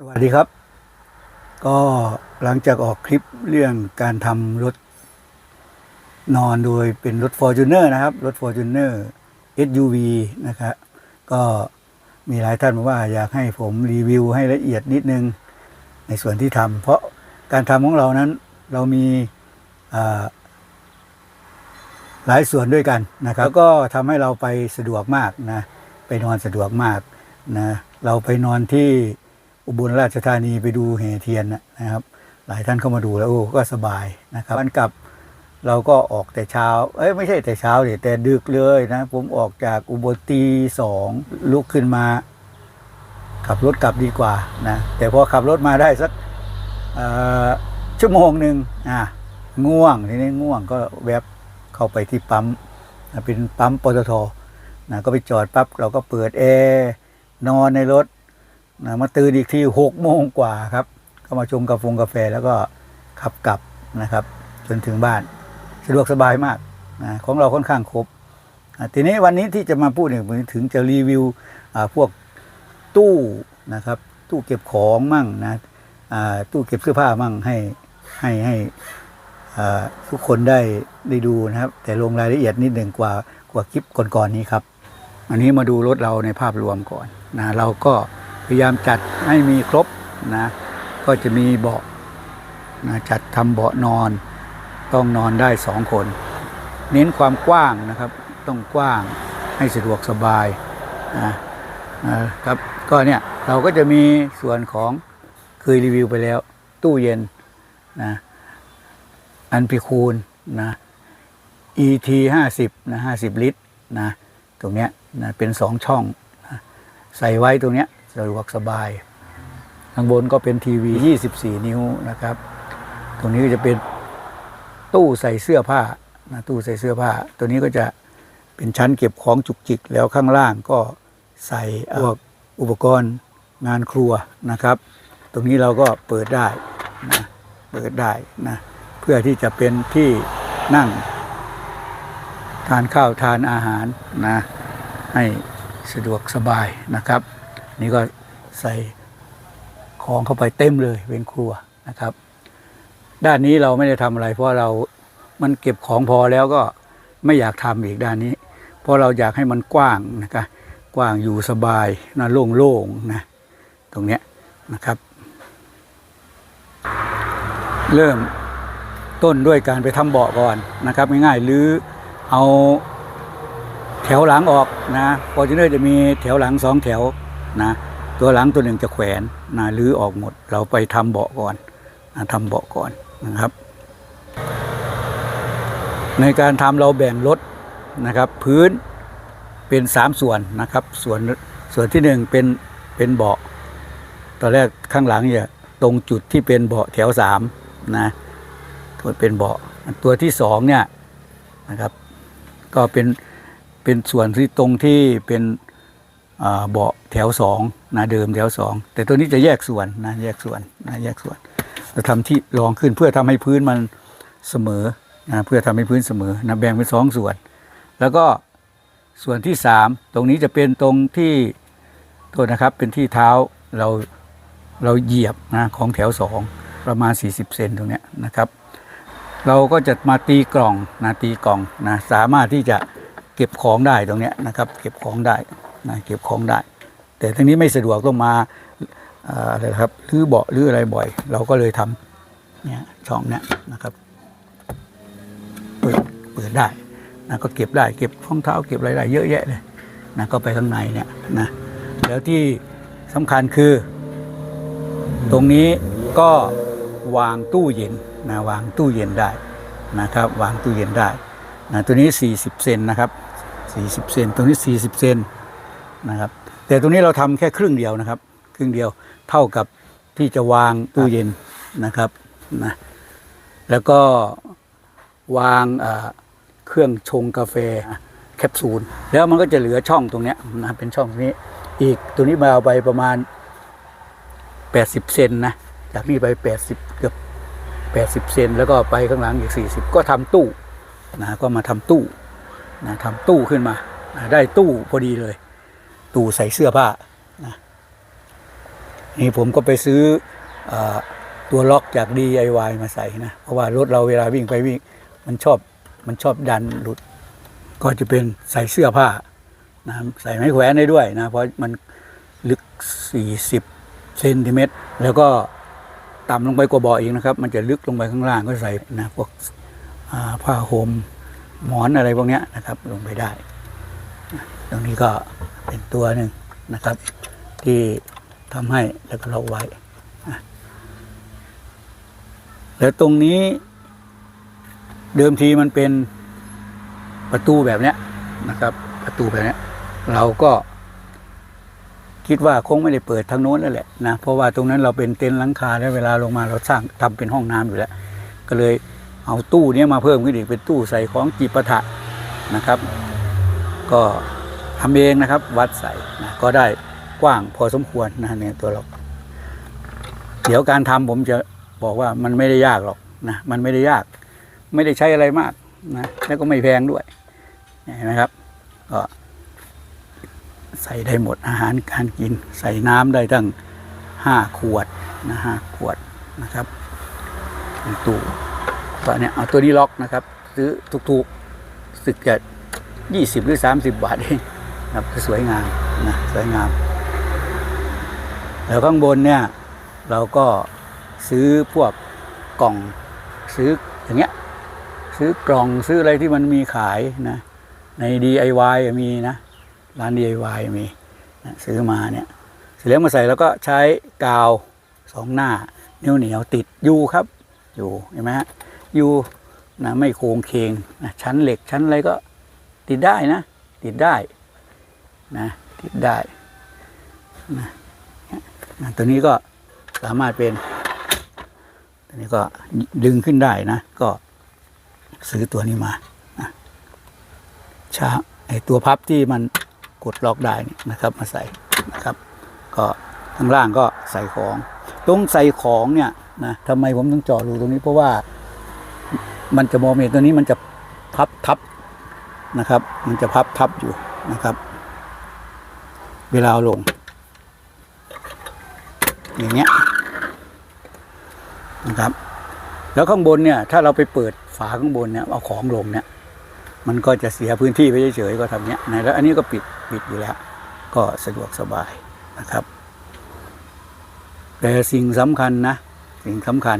สวัสดีครับ ก็หลังจากออกคลิปเรื่องการทำรถนอนโดยเป็นรถ f o r t u n e r นะครับ รถ f o r t u n e r SUV นะครับก็มีหลายท่านบอกว่าอยากให้ผมรีวิวให้ละเอียดนิดนึง ในส่วนที่ทำเพราะการทำของเรานั้นเรามีหลายส่วนด้วยกันนะครับ ก็ทำให้เราไปสะดวกมากนะไปนอนสะดวกมากนะเราไปนอนที่ อุบลราชธานีไปดูแห่เทียนนะครับ หลายท่านเข้ามาดูแล้วโอ้ก็สบายนะครับวันกลับเราก็ออกแต่เช้า เอ้ยไม่ใช่แต่เช้าดิแต่ดึกเลยนะ ผมออกจากอุบลตีสองลุกขึ้นมา ขับรถกลับดีกว่านะ แต่พอขับรถมาได้สักชั่วโมงหนึ่งอะง่วงทีนี้ง่วงก็แวบเข้าไปที่ปั๊มนะเป็นปั๊มปตทนะก็ไปจอดปั๊บเราก็เปิดแอร์นอนในรถ นะมาตื่นอีกทีหกโมงกว่าครับ ก็มาชงกาแฟกาแฟแล้วก็ขับกลับนะครับ จนถึงบ้านสะดวกสบายมากนะของเราค่อนข้างครบอะทีนี้วันนี้ที่จะมาพูดเนี่ยผมถึงจะรีวิวพวกตู้นะครับ ตู้เก็บของมั่งนะตู้เก็บเสื้อผ้ามั่งให้ให้ให้ทุกคนได้ได้ดูนะครับ แต่ลงรายละเอียดนิดหนึ่งกว่ากว่าคลิปก่อนๆนี้ครับ อันนี้มาดูรถเราในภาพรวมก่อนนะเราก็ พยายามจัดให้มีครบนะก็จะมีเบาะนะจัดทำเบาะนอน ต้องนอนได้สองคน เน้นความกว้างนะครับ ต้องกว้างให้สะดวกสบายนะนะครับก็เนี่ยเราก็จะมีส่วนของเคยรีวิวไปแล้ว ตู้เย็นนะอันพิคูลนะ ET ห้าสิบนะห้าสิบลิตรนะตรงเนี้ยนะเป็นสองช่องนะใส่ไว้ตรงเนี้ย สะดวกสบาย ข้างบนก็เป็นทีวี 24 นิ้วนะครับ ตรงนี้ก็จะเป็นตู้ใส่เสื้อผ้านะตู้ใส่เสื้อผ้า ตัวนี้ก็จะเป็นชั้นเก็บของจุกจิก แล้วข้างล่างก็ใส่พวกอุปกรณ์งานครัวนะครับ ตรงนี้เราก็เปิดได้นะเปิดได้นะเพื่อที่จะเป็นที่นั่ง ทานข้าวทานอาหารนะให้สะดวกสบายนะครับ นี่ก็ใส่ของเข้าไปเต็มเลยเป็นครัวนะครับ ด้านนี้เราไม่ได้ทำอะไร เพราะเรามันเก็บของพอแล้วก็ไม่อยากทำอีกด้านนี้ เพราะเราอยากให้มันกว้างนะครับกว้างอยู่สบายนะโล่งๆนะตรงเนี้ยนะครับ เริ่มต้นด้วยการไปทำเบาะก่อนนะครับง่ายๆหรือเอาแถวหลังออกนะฟอร์จูเนอร์จะมีแถวหลังสองแถว นะตัวหลังตัวหนึ่งจะแขวนนะหรือออกหมด เราไปทำเบาะก่อนนะทำเบาะก่อนนะครับ ในการทำเราแบ่งรถนะครับ พื้นเป็นสามส่วนนะครับ ส่วนส่วนที่หนึ่งเป็นเป็นเบาะตอนแรกข้างหลังเนี่ยตรงจุดที่เป็นเบาะแถวสามนะตัวเป็นเบาะตัวที่สองเนี่ยนะครับ ก็เป็นเป็นส่วนที่ตรงที่เป็น เบาะแถวสองนะเดิมแถวสองแต่ตัวนี้จะแยกส่วนนะแยกส่วนนะแยกส่วนเราทำที่รองขึ้นเพื่อทำให้พื้นมันเสมอนะเพื่อทำให้พื้นเสมอนะแบ่งเป็นสองส่วน แล้วก็ส่วนที่สามตรงนี้จะเป็นตรงที่โทษนะครับเป็นที่เท้าเราเราเหยียบนะของแถวสองประมาณ 40 เซนตรงเนี้ยนะครับ เราก็จะมาตีกล่องนะตีกล่องนะสามารถที่จะเก็บของได้ตรงเนี้ยนะครับ เก็บของได้ นะเก็บของได้ แต่ทั้งนี้ไม่สะดวกต้องมาอะไรครับหรือเบาะหรืออะไรบ่อย เราก็เลยทำเนี่ยช่องเนี้ยนะครับเปิดเปิดได้นะก็เก็บได้เก็บรองเท้าเก็บอะไรได้เยอะแยะเลยนะก็ไปข้างในเนี่ยนะแล้วที่สำคัญคือ ตรงนี้ก็วางตู้เย็นนะวางตู้เย็นได้นะครับ วางตู้เย็นได้นะตัวนี้ 40 เซนนะครับ 40 เซนตรงนี้ 40 เซน นะครับ แต่ตรงนี้เราทำแค่ครึ่งเดียวนะครับ ครึ่งเดียวเท่ากับที่จะวางตู้เย็นนะครับนะแล้วก็วางเครื่องชงกาแฟแคปซูลแล้วมันก็จะเหลือช่องตรงนี้นะเป็นช่องตรงนี้ อีกตัวนี้มาเอาไปประมาณ 80 เซนนะจากนี่ไป 80 เกือบ 80 เซนแล้วก็ไปข้างหลังอีก 40 ก็ทำตู้นะก็มาทำตู้นะทำตู้ขึ้นมา ได้ตู้พอดีเลย ตู้ใส่เสื้อผ้านะนี่ผมก็ไปซื้ออตัวล็อกจาก DIY มาใส่นะ เพราะว่ารถเราเวลาวิ่งไปวิ่ง มันชอบมันชอบดันหลุด ก็จะเป็นใส่เสื้อผ้านะใส่ไม้แขวนได้ด้วยนะ เพราะมันลึก 40เซนติเมตรแล้วก็ต่ำลงไปกว่าบาะอีกนะครับ มันจะลึกลงไปข้างล่างก็ใส่นะพวกผ้าห่มหมอนอะไรพวกเนี้ยนะครับลงไปได้ ตรงนี้ก็เป็นตัวหนึ่งนะครับ ที่ทำให้แล้วก็ล็อกไว้ แล้วตรงนี้เดิมทีมันเป็นประตูแบบเนี้ยนะครับ ประตูแบบเนี้ยเราก็คิดว่าคงไม่ได้เปิดทางโน้นแล้วแหละนะเพราะว่าตรงนั้นเราเป็นเต็นท์หลังคาแล้วเวลาลงมาเราสร้างทำเป็นห้องน้ำอยู่แล้ว ก็เลยเอาตู้เนี้ยมาเพิ่มขึ้นอีกเป็นตู้ใส่ของจีปาถะนะครับ ก็ ทำเองนะครับ วัดใส่นะก็ได้กว้างพอสมควรนะเนี่ยตัวล็อกเดี๋ยวการทำผมจะบอกว่ามันไม่ได้ยากหรอกนะมันไม่ได้ยาก ไม่ได้ใช้อะไรมากนะแล้วก็ไม่แพงด้วยเห็นไหมครับ ก็ใส่ได้หมดอาหารการกิน ใส่น้ำได้ตั้งห้าขวดนะห้าขวดนะครับตู้ก็เนี่ยเอาตัวนี้ล็อกนะครับ ซื้อถูกๆสึกจะยี่สิบหรือสามสิบบาทเอง ครับสวยงามนะสวยงาม แล้วข้างบนเนี่ยเราก็ซื้อพวกกล่องซื้ออย่างเงี้ยซื้อกล่องซื้ออะไรที่มันมีขายนะใน DIY มีนะร้าน DIY มีนะซื้อมาเนี่ยเสร็จแล้วมาใส่แล้วก็ใช้กาวสองหน้าเหนียวเหนียวๆติดอยู่ครับอยู่เห็นไหมฮะอยู่นะไม่โค้งเคงนะชั้นเหล็กชั้นอะไรก็ติดได้นะ ติดได้ นะติดได้นะนะตัวนี้ก็สามารถเป็นตัวนี้ก็ดึงขึ้นได้นะ ก็ซื้อตัวนี้มานะช้าไอตัวพับที่มันกดล็อกได้นี่นะครับ มาใส่นะครับ ก็ข้างล่างก็ใส่ของ ตรงใส่ของเนี่ยนะทำไมผมต้องเจาะรูตรงนี้เพราะว่ามันจะมองไม่เห็นตัวนี้มันจะพับทับนะครับ มันจะพับทับอยู่นะครับ เวลาเอาลง อย่างเงี้ยนะครับ แล้วข้างบนเนี่ย ถ้าเราไปเปิดฝาข้างบนเนี่ยเอาของลงเนี่ย มันก็จะเสียพื้นที่ไปเฉยๆก็ทำเนี้ยนะแล้วอันนี้ก็ปิดปิดอยู่แล้ว ก็สะดวกสบายนะครับ แต่สิ่งสำคัญนะ สิ่งสำคัญ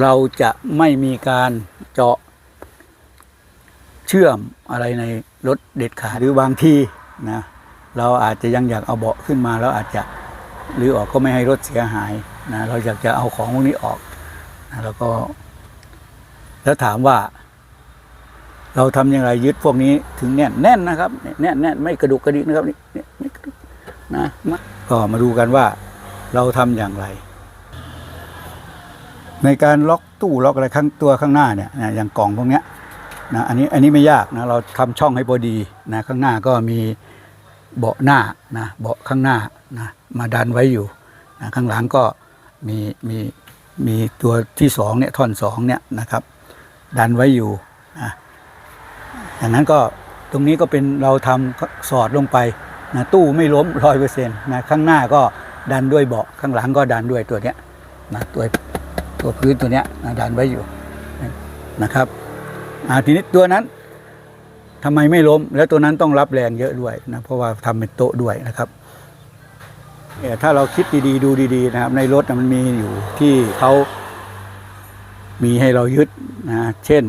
เราจะไม่มีการเจาะเชื่อมอะไรในรถเด็ดขาดหรือบางทีนะ เราอาจจะยังอยากเอาเบาะขึ้นมาแล้วอาจจะหรือออกก็ไม่ให้รถเสียหายนะเราอยากจะเอาของพวกนี้ออกนะแล้วก็ แล้วถามว่า เราทำอย่างไรยึดพวกนี้ถึงแน่นแน่นนะครับแน่นแน่นไม่กระดุกกระดิกนะครับนี่นี่ไม่กระดุกนะมาก็มาดูกันว่าเราทำอย่างไร ในการล็อกตู้ล็อกอะไรข้างตัวข้างหน้าเนี่ยนะอย่างกล่องพวกเนี้ยนะอันนี้อันนี้ไม่ยากนะเราทำช่องให้พอดีนะข้างหน้าก็มี เบาะหน้านะเบาะข้างหน้านะมาดันไว้อยู่นะข้างหลังก็มีมีมีตัวที่สองเนี่ยท่อนสองเนี่ยนะครับ ดันไว้อยู่นะอย่างนั้นก็ตรงนี้ก็เป็นเราทำสอดลงไปนะตู้ไม่ล้มร้อยเปอร์เซ็นต์นะข้างหน้าก็ดันด้วยเบาะข้างหลังก็ดันด้วยตัวเนี้ยนะตัวตัวพื้นตัวเนี้ยนะดันไว้อยู่นะครับอ่าทีนี้ตัวนั้น ทำไมไม่ล้ม แล้วตัวนั้นต้องรับแรงเยอะด้วยนะเพราะว่าทำเป็นโต๊ะด้วยนะครับเถ้าเราคิดดีๆ ดูดีๆนะครับ ในรถมันมีอยู่ที่เขามีให้เรายึดนะเช่น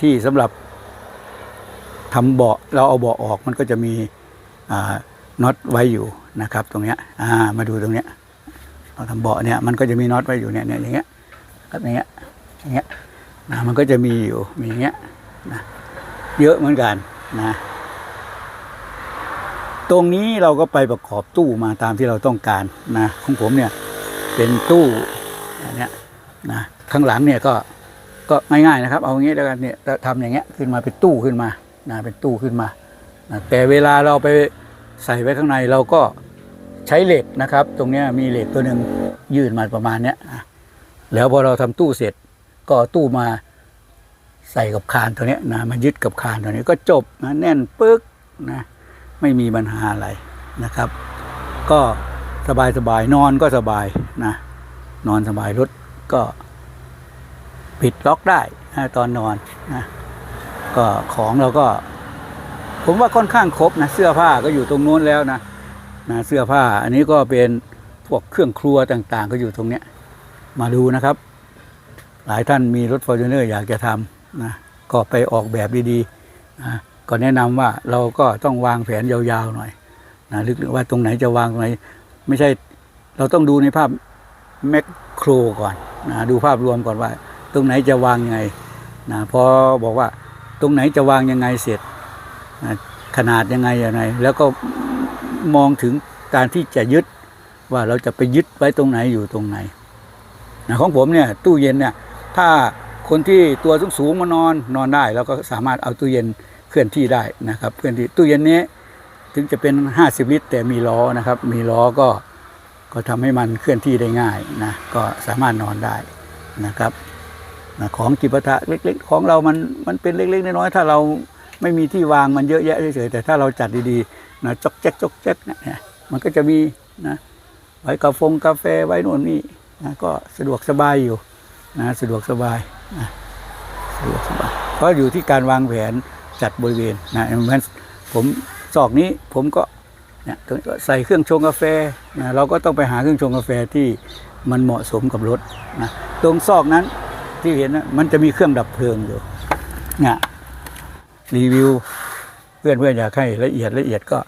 ที่สำหรับทำเบาะเราเอาเบาะออกมันก็จะมีน็อตไว้อยู่นะครับ ตรงเนี้ยมาดูตรงเนี้ยเราทำเบาะเนี่ยมันก็จะมีน็อตไว้อยู่เนี่ยเนี่ยอย่างเงี้ยครับอย่างเงี้ยอย่างเงี้ยนะมันก็จะมีอยู่มีอย่างเงี้ยนะ เยอะเหมือนกันนะ ตรงนี้เราก็ไปประกอบตู้มาตามที่เราต้องการนะของผมเนี่ยเป็นตู้อันเนี้ยนะข้างหลังเนี่ยก็ก็ง่ายๆนะครับ เอาอย่างนี้แล้วกันเนี่ยทำอย่างเงี้ยขึ้นมาเป็นตู้ขึ้นมานะเป็นตู้ขึ้นมานะแต่เวลาเราไปใส่ไว้ข้างในเราก็ใช้เหล็กนะครับ ตรงเนี้ยมีเหล็กตัวหนึ่งยื่นมาประมาณเนี้ยอะแล้วพอเราทำตู้เสร็จก็ตู้มา ใส่กับคานตัวนี้นะมายึดกับคานตัวนี้ก็จบนะแน่นปึ๊กนะไม่มีปัญหาอะไรนะครับ ก็สบายสบายนอนก็สบายนะนอนสบายรถก็ ปิดล็อกได้นะตอนนอนนะก็ของเราก็ ผมว่าค่อนข้างครบนะเสื้อผ้าก็อยู่ตรงนู้นแล้วนะนะเสื้อผ้าอันนี้ก็เป็นพวกเครื่องครัวต่างๆ ก็อยู่ตรงเนี้ยมาดูนะครับ หลายท่านมีรถฟอร์จูเนอร์อยากจะทำ นะก็ไปออกแบบดีๆนะก็แนะนำว่าเราก็ต้องวางแผนยาวๆหน่อยนะลึกๆว่าตรงไหนจะวางตรงไหน ไม่ใช่เราต้องดูในภาพแมกโครก่อนนะดูภาพรวมก่อนว่า ตรงไหนจะวางยังไงนะพอบอกว่าตรงไหนจะวางยังไงเสร็จนะขนาดยังไงยังไง แล้วก็มองถึงการที่จะยึดว่าเราจะไปยึดไว้ตรงไหนอยู่ตรงไหนนะของผมเนี่ยตู้เย็นเนี่ยถ้า คนที่ตัวสูงๆมานอนนอนได้เราก็สามารถเอาตู้เย็นเคลื่อนที่ได้นะครับเคลื่อนที่ตู้เย็นนี้ถึงจะเป็น 50 ลิตร แต่มีล้อนะครับ มีล้อก็ก็ทำให้มันเคลื่อนที่ได้ง่ายนะก็สามารถนอนได้นะครับนะของจิปาถะเล็ก ๆ ของเรามันมันเป็นเล็กๆน้อยๆถ้าเราไม่มีที่วางมันเยอะแยะเฉยๆแต่ถ้าเราจัดดีๆนะจอกแจ๊กจอกแจ๊กเนี่ยมันก็จะมีนะไว้กาแฟกาแฟไว้นู่นนี่นะก็สะดวกสบายอยู่นะสะดวกสบาย สะดวกสบายเพราะอยู่ที่การวางแผนจัดบริเวณนะเหมือนผมซอกนี้ผมก็เนี่ยตรงนี้ก็ใส่เครื่องชงกาแฟนะเราก็ต้องไปหาเครื่องชงกาแฟที่มันเหมาะสมกับรถนะตรงซอกนั้นที่เห็นนะมันจะมีเครื่องดับเพลิงอยู่เนี่ยรีวิวเพื่อนเพื่อนอยากให้ละเอียดละเอียดก็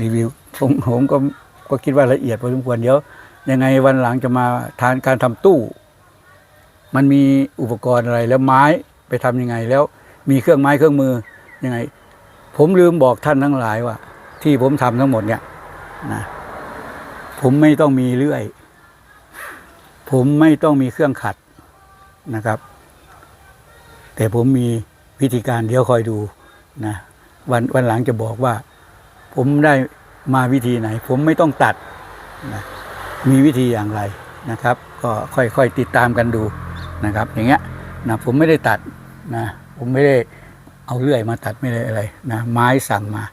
รีวิวผมผมก็ก็คิดว่าละเอียดพอสมควรเดี๋ยวยังไงวันหลังจะมาทานการทำตู้ มันมีอุปกรณ์อะไรแล้วไม้ไปทำยังไงแล้วมีเครื่องไม้เครื่องมือยังไง ผมลืมบอกท่านทั้งหลายว่า ที่ผมทำทั้งหมดเนี่ยนะผมไม่ต้องมีเลื่อย ผมไม่ต้องมีเครื่องขัดนะครับ แต่ผมมีวิธีการเดี๋ยวคอยดูนะวันวันหลังจะบอกว่า ผมได้มาวิธีไหน ผมไม่ต้องตัดนะมีวิธีอย่างไรนะครับ ก็ค่อยๆติดตามกันดู นะครับ อย่างเงี้ยนะผมไม่ได้ตัดนะผมไม่ได้เอาเลื่อยมาตัดไม่ได้อะไรนะไม้สั่งมา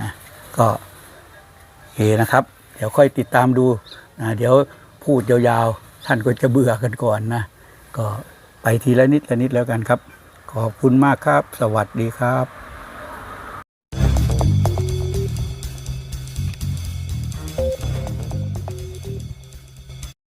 นะก็โอเคนะครับ เดี๋ยวค่อยติดตามดูนะเดี๋ยวพูดยาวๆ ท่านก็จะเบื่อกันก่อนนะ ก็ไปทีละนิดละนิดแล้วกันครับ ขอบคุณมากครับ สวัสดีครับ